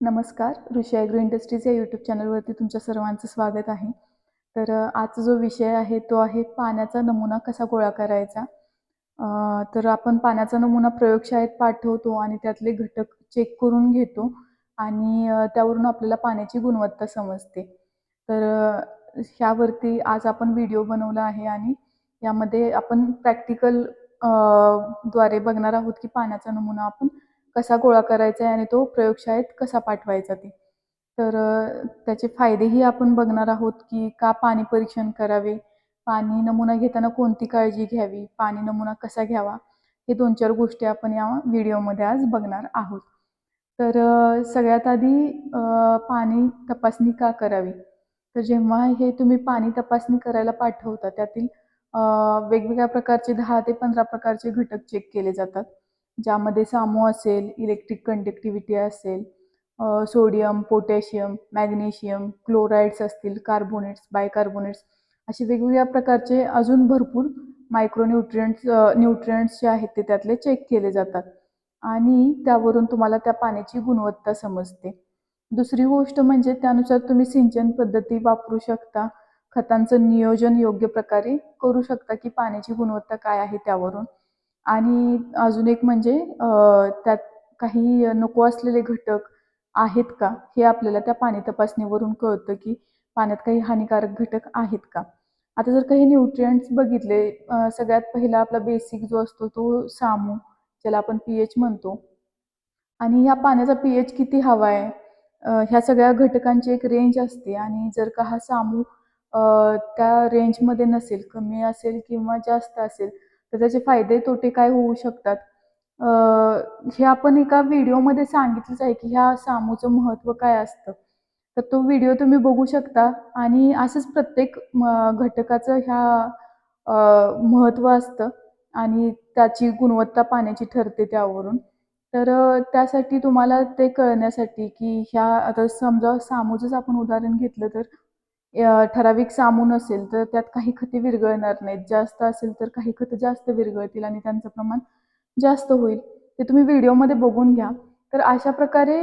नमस्कार. Rishi agro industries या YouTube चॅनलवरती तुमच्या सर्वांचं स्वागत आहे. तर आजचा जो विषय आहे तो आहे पाण्याचा नमुना कसा गोळा करायचा? तर आपण पाण्याचा नमुना प्रयोगशाळेत पाठवतो आणि त्यातले घटक चेक करून घेतो आणि त्यावरून आपल्याला पाण्याची गुणवत्ता समजते. तर ह्यावरती आज आपण व्हिडिओ बनवला आहे आणि यामध्ये आपण प्रॅक्टिकलद्वारे बघणार आहोत की पाण्याचा नमुना आपण कसा गोळा करायचा आहे आणि तो प्रयोगशाळेत कसा पाठवायचा ते. तर त्याचे फायदेही आपण बघणार आहोत की का पाणी परीक्षण करावे पाणी नमुना घेताना कोणती काळजी घ्यावी पाणी नमुना कसा घ्यावा हे दोन चार गोष्टी आपण या व्हिडिओमध्ये आज बघणार आहोत. तर सगळ्यात आधी पाणी तपासणी का करावी? तर जेव्हा हे तुम्ही पाणी तपासणी करायला पाठवता त्यातील वेगवेगळ्या प्रकारचे दहा ते पंधरा प्रकारचे घटक चेक केले जातात. ज्यामध्ये सामो असेल इलेक्ट्रिक कंडक्टिव्हिटी असेल सोडियम पोटॅशियम मॅग्नेशियम क्लोराईड्स असतील कार्बोनेट्स बायकार्बोनेट्स असे वेगवेगळ्या प्रकारचे अजून भरपूर मायक्रोन्यूट्रियंट्स न्यूट्रियंट्स जे आहेत ते त्यातले चेक केले जातात. आणि त्यावरून तुम्हाला त्या पाण्याची गुणवत्ता समजते. दुसरी गोष्ट म्हणजे त्यानुसार तुम्ही सिंचन पद्धती वापरू शकता. खतांचं नियोजन योग्य प्रकारे करू शकता की पाण्याची गुणवत्ता काय आहे त्यावरून. आणि अजून एक म्हणजे त्यात काही नको असलेले घटक आहेत का? हे आपल्याला त्या पाणी तपासणीवरून कळतं की पाण्यात काही हानिकारक घटक आहेत का? आता जर काही न्यूट्रियंट्स बघितले सगळ्यात पहिला आपला बेसिक जो असतो तो सामू ज्याला आपण पी एच म्हणतो. आणि ह्या पाण्याचा पी एच किती हवा आहे? ह्या सगळ्या घटकांची एक रेंज असते आणि जर का हा सामू त्या रेंजमध्ये नसेल कमी असेल किंवा जास्त असेल तर त्याचे फायदे तोटे काय होऊ शकतात? हे आपण एका व्हिडिओमध्ये सांगितलंच आहे की ह्या सामूचं महत्त्व काय असतं? तर तो व्हिडिओ तुम्ही बघू शकता आणि असंच प्रत्येक घटकाचं ह्या महत्त्व असतं आणि त्याची गुणवत्ता पाण्याची ठरते त्यावरून. तर त्यासाठी तुम्हाला ते कळण्यासाठी की ह्या आता समजा सामूचंच आपण उदाहरण घेतलं तर ठराविक सामून असेल तर त्यात काही खते विरघळणार नाहीत. जास्त असेल तर काही खतं जास्त विरघळतील आणि त्यांचं प्रमाण जास्त होईल. ते तुम्ही व्हिडिओमध्ये बघून घ्या. तर अशा प्रकारे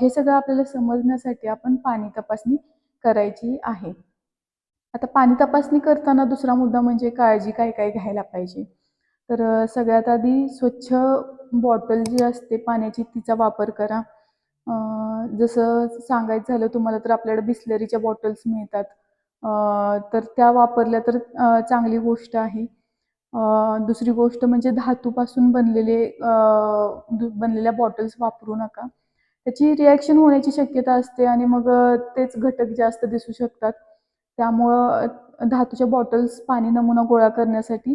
हे सगळं आपल्याला समजण्यासाठी आपण पाणी तपासणी करायची आहे. आता पाणी तपासणी करताना दुसरा मुद्दा म्हणजे काळजी काय काय घ्यायला पाहिजे? तर सगळ्यात आधी स्वच्छ बॉटल जी असते पाण्याची तिचा वापर करा. जसं सांगायचं झालं तुम्हाला तर आपल्याकडे बिस्लरीच्या बॉटल्स मिळतात. तर त्या वापरल्या तर चांगली गोष्ट आहे. दुसरी गोष्ट म्हणजे धातूपासून बनलेले बनलेल्या बॉटल्स वापरू नका. त्याची रिॲक्शन होण्याची शक्यता असते आणि मग तेच घटक जास्त दिसू शकतात. त्यामुळं धातूच्या बॉटल्स पाणी नमुना गोळा करण्यासाठी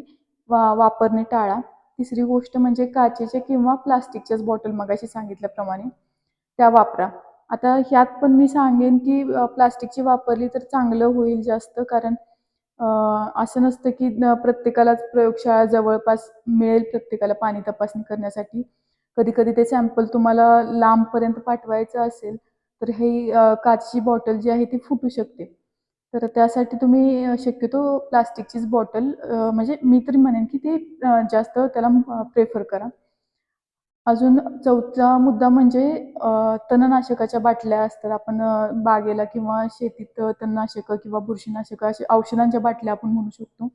वा वापरणे टाळा. तिसरी गोष्ट म्हणजे काचेच्या किंवा प्लास्टिकच्याच बॉटल मगाशी सांगितल्याप्रमाणे. त्या वापरा. आता ह्यात पण मी सांगेन की प्लास्टिकची वापरली तर चांगलं होईल जास्त कारण असं नसतं की प्रत्येकालाच प्रयोगशाळा जवळपास मिळेल प्रत्येकाला पाणी तपासणी करण्यासाठी. कधी कधी ते सॅम्पल तुम्हाला लांबपर्यंत पाठवायचं असेल तर हे काचची बॉटल जी आहे ती फुटू शकते. तर त्यासाठी तुम्ही शक्यतो प्लास्टिकचीच बॉटल म्हणजे मी तरी म्हणेन की ते जास्त त्याला प्रेफर करा. अजून चौथा मुद्दा म्हणजे तणनाशकाच्या बाटल्या असतात. आपण बागेला किंवा शेतीत तणनाशकं किंवा बुरशीनाशकं असे औषधांच्या बाटल्या आपण म्हणू शकतो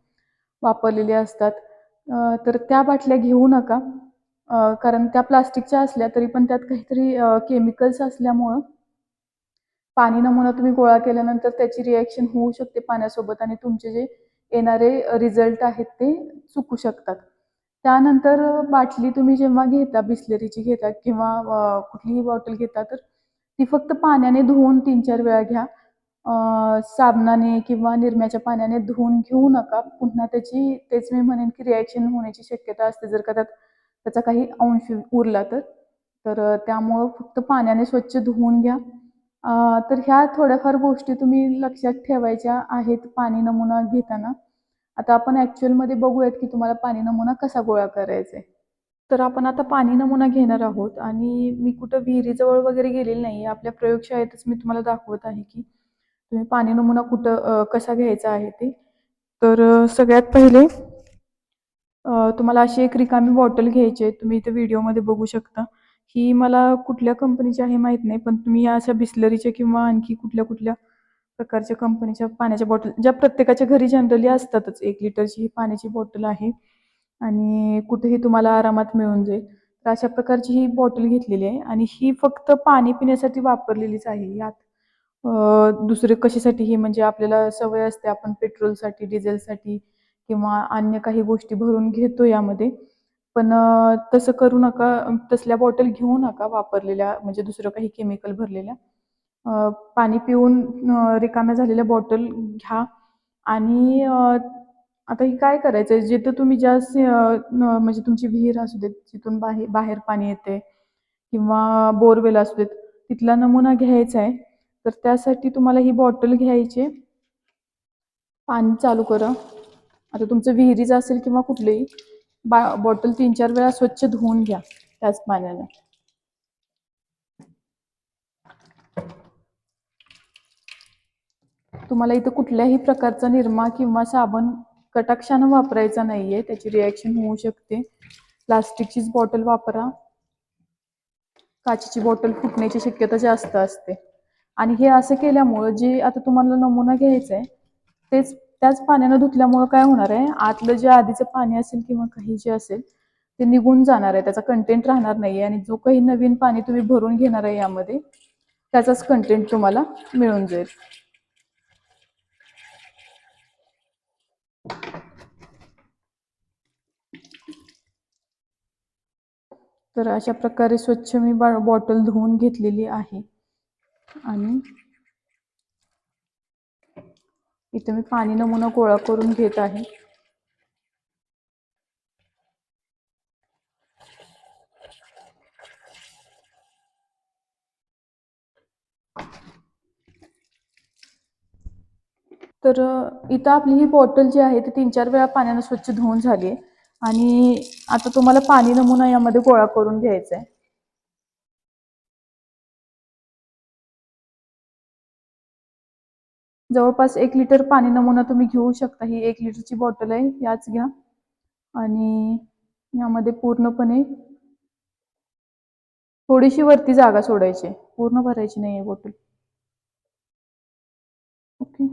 वापरलेल्या असतात. तर त्या बाटल्या घेऊ नका. कारण त्या प्लास्टिकच्या असल्या तरी पण त्यात काहीतरी केमिकल्स असल्यामुळं पाणी नमुना तुम्ही गोळा केल्यानंतर त्याची रिॲक्शन होऊ शकते पाण्यासोबत आणि तुमचे जे येणारे रिझल्ट आहेत ते चुकू शकतात. त्यानंतर बाटली तुम्ही जेव्हा घेता बिस्लरीची घेता किंवा कुठलीही बॉटल घेता तर ती फक्त पाण्याने धुवून तीन चार वेळा घ्या. साबणाने किंवा निरम्याच्या पाण्याने धुवून घेऊ नका. पुन्हा त्याची तेच मी म्हणेन की रिॲक्शन होण्याची शक्यता असते. जर का त्यात त्याचा काही अंश उरला तर तर त्यामुळं फक्त पाण्याने स्वच्छ धुवून घ्या. तर ह्या थोड्याफार गोष्टी तुम्ही लक्षात ठेवायच्या आहेत पाणी नमुना घेताना. आता आपण ॲक्च्युअलमध्ये बघूयात की तुम्हाला पाणी नमुना कसा गोळा करायचा आहे तर आपण आता पाणी नमुना घेणार आहोत आणि मी कुठं विहिरीजवळ वगैरे गेलेली नाही आपल्या प्रयोगशाळेतच मी तुम्हाला दाखवत आहे की तुम्ही पाणी नमुना कुठं कसा घ्यायचा आहे ते. तर सगळ्यात पहिले तुम्हाला अशी एक रिकामी बॉटल घ्यायची आहे. तुम्ही इथे व्हिडिओमध्ये बघू शकता. ही मला कुठल्या कंपनीची आहे माहीत नाही पण तुम्ही या अशा बिस्लरीच्या किंवा आणखी कुठल्या कुठल्या प्रकारच्या कंपनीच्या पाण्याच्या बॉटल ज्या प्रत्येकाच्या घरी जनरली असतातच एक लिटरची ही पाण्याची बॉटल आहे. आणि कुठेही तुम्हाला आरामात मिळून जाईल. तर अशा प्रकारची ही बॉटल घेतलेली आहे. आणि ही फक्त पाणी पिण्यासाठी वापरलेलीच आहे यात. दुसरे कशासाठी? ही म्हणजे आपल्याला सवय असते आपण पेट्रोलसाठी डिझेलसाठी किंवा अन्य काही गोष्टी भरून घेतो यामध्ये. पण तसं करू नका. तसल्या बॉटल घेऊ नका वापरलेल्या म्हणजे दुसरं काही केमिकल भरलेल्या. पाणी पिऊन रिकाम्या झालेल्या बॉटल घ्या. आणि आता हे काय करायचं आहे जिथं तुम्ही जास्त म्हणजे तुमची विहीर असू देत जिथून बाहे बाहेर पाणी येते किंवा बोरवेल असू देत तिथला नमुना घ्यायचा आहे तर त्यासाठी तुम्हाला ही बॉटल घ्यायची. आहे. पाणी चालू करा. आता तुमचं विहिरीचं असेल किंवा कुठलंही बा बॉटल तीन चार वेळा स्वच्छ धुवून घ्या त्याच पाण्याने. तुम्हाला इथं कुठल्याही प्रकारचा निरमा किंवा साबण कटाक्षानं वापरायचा नाहीये. त्याची रिॲक्शन होऊ शकते. प्लास्टिकचीच बॉटल वापरा. काचेची बॉटल फुटण्याची शक्यता जास्त असते. आणि हे असं केल्यामुळं जे आता तुम्हाला नमुना घ्यायचा आहे तेच त्याच पाण्यानं धुतल्यामुळं काय होणार आहे? आतलं जे आधीचं पाणी असेल किंवा काही जे असेल ते निघून जाणार आहे. त्याचा कंटेंट राहणार नाही आणि जो काही नवीन पाणी तुम्ही भरून घेणार आहे यामध्ये त्याचाच कंटेंट तुम्हाला मिळून जाईल. तर अशा प्रकारे स्वच्छ मी बा बॉटल धुवून घेतलेली आहे. आणि इथे मी पाणी नमुना गोळा करून घेत आहे. तर इथं आपली ही बॉटल जी आहे ती तीन चार वेळा पाण्यानं स्वच्छ धुवून झाली आहे. आणि आता तुम्हाला पाणी नमुना यामध्ये गोळा करून घ्यायचा आहे जवळपास एक लिटर पाणी नमुना तुम्ही घेऊ शकता. ही एक लिटरची बॉटल आहे याच घ्या. आणि यामध्ये पूर्णपणे थोडीशी वरती जागा सोडायची पूर्ण भरायची नाही आहे बॉटल. ओके.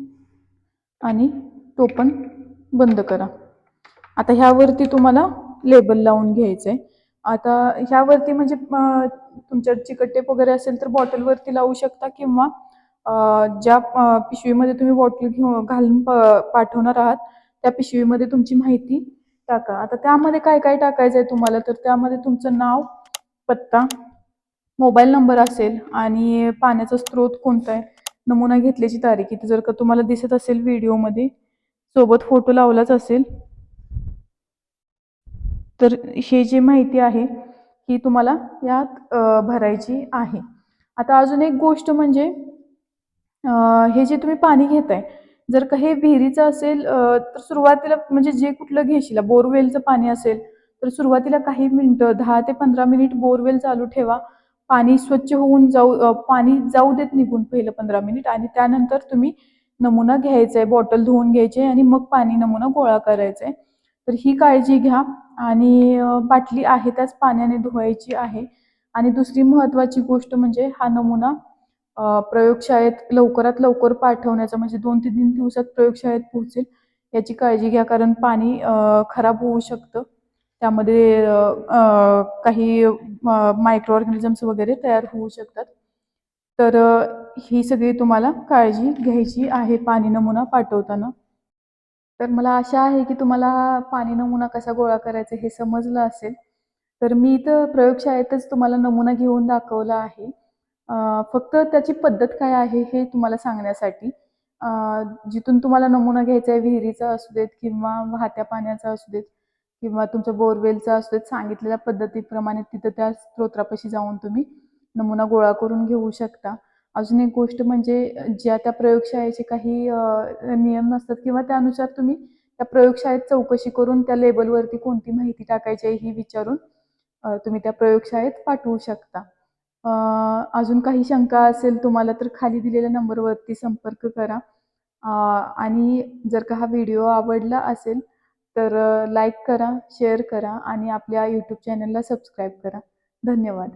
आणि तो पण बंद करा. आता ह्यावरती तुम्हाला लेबल लावून घ्यायचं आहे आता ह्यावरती म्हणजे तुमच्या चिकट टेप वगैरे असेल तर बॉटलवरती लावू शकता किंवा ज्या पिशवीमध्ये तुम्ही बॉटल घेऊन घालून प- पाठवणार आहात त्या पिशवीमध्ये तुमची माहिती टाका. आता त्यामध्ये काय काय टाकायचं आहे तुम्हाला? तर त्यामध्ये तुमचं नाव पत्ता मोबाईल नंबर असेल आणि पाण्याचा स्रोत कोणता आहे? नमुना घेतल्याची तारीख. इथे जर का तुम्हाला दिसत असेल व्हिडिओमध्ये सोबत फोटो लावलाच असेल तर हे जी माहिती आहे ही तुम्हाला यात भरायची आहे. आता अजून एक गोष्ट म्हणजे हे जे तुम्ही पाणी घेताय जर का हे विहिरीचं असेल तर सुरुवातीला म्हणजे जे कुठलं घेशील बोरवेलचं पाणी असेल तर सुरुवातीला काही मिनटं दहा ते पंधरा मिनिट बोरवेल चालू ठेवा. पाणी स्वच्छ होऊन जाऊ पाणी जाऊ देत निघून पहिलं पंधरा मिनिट आणि त्यानंतर तुम्ही नमुना घ्यायचा आहे बॉटल धुवून घ्यायची आहे आणि मग पाणी नमुना गोळा करायचा आहे तर ही काळजी घ्या आणि बाटली आहे त्याच पाण्याने धुवायची आहे. आणि दुसरी महत्त्वाची गोष्ट म्हणजे हा नमुना प्रयोगशाळेत लवकरात लवकर पाठवण्याचा म्हणजे दोन ते तीन दिवसात प्रयोगशाळेत पोहोचेल याची काळजी घ्या कारण पाणी खराब होऊ शकतं. त्यामध्ये काही मायक्रो ऑर्गॅनिझम्स वगैरे तयार होऊ शकतात. तर ही सगळी तुम्हाला काळजी घ्यायची आहे पाणी नमुना पाठवताना. तर मला आशा आहे की तुम्हाला पाणी नमुना कसा गोळा करायचा हे समजलं असेल. तर मी इथं प्रयोगशाळेतच तुम्हाला नमुना घेऊन दाखवला आहे. फक्त त्याची पद्धत काय आहे हे तुम्हाला सांगण्यासाठी जिथून तुम्हाला नमुना घ्यायचा आहे विहिरीचा असू देत किंवा वाहत्या पाण्याचा असू देत किंवा तुमच्या बोरवेलचा असू देत सांगितलेल्या पद्धतीप्रमाणे तिथं त्या स्त्रोत्रापाशी जाऊन तुम्ही नमुना गोळा करून घेऊ शकता. अजून एक गोष्ट म्हणजे ज्या त्या प्रयोगशाळेचे काही नियम नसतात किंवा त्यानुसार तुम्ही त्या प्रयोगशाळेत चौकशी करून त्या लेबलवरती कोणती माहिती टाकायची आहे ही विचारून तुम्ही त्या प्रयोगशाळेत पाठवू शकता. अजून काही शंका असेल तुम्हाला तर खाली दिलेल्या नंबरवरती संपर्क करा. आणि जर का हा व्हिडिओ आवडला असेल तर लाईक करा शेअर करा आणि आपल्या यूट्यूब चॅनलला सबस्क्राईब करा. धन्यवाद.